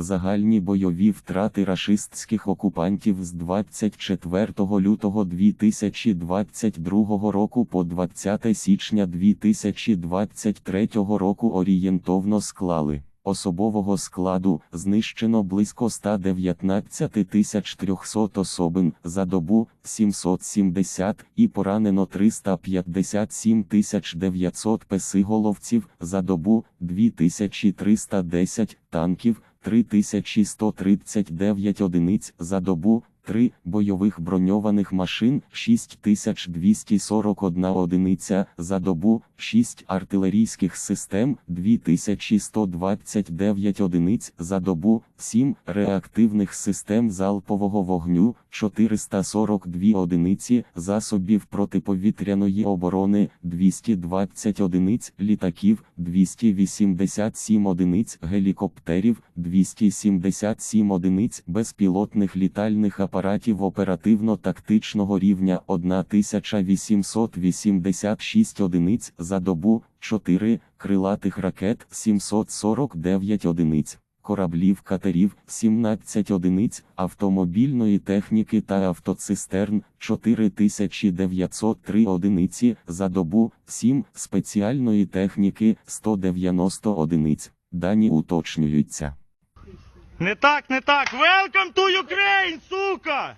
Загальні бойові втрати рашистських окупантів з 24 лютого 2022 року по 20 січня 2023 року орієнтовно склали. Особового складу знищено близько 119 300 особин за добу 770 і поранено 357 900 песиголовців за добу 2310 танків 3139 одиниць за добу, 3 бойових броньованих машин 6241 одиниця за добу, 6 артилерійських систем 2129 одиниць за добу, 7 реактивних систем залпового вогню 442 одиниці засобів протиповітряної оборони 220 одиниць літаків 287 одиниць гелікоптерів 277 одиниць безпілотних літальних апаратів оперативно-тактичного рівня 1886 одиниць за добу, 4 крилатих ракет 749 одиниць. Кораблів катерів 17 одиниць, автомобільної техніки та автоцистерн 4903 одиниці за добу, 7 спеціальної техніки 190 одиниць. Дані уточнюються. Не так, не так. Welcome to Ukraine, сука!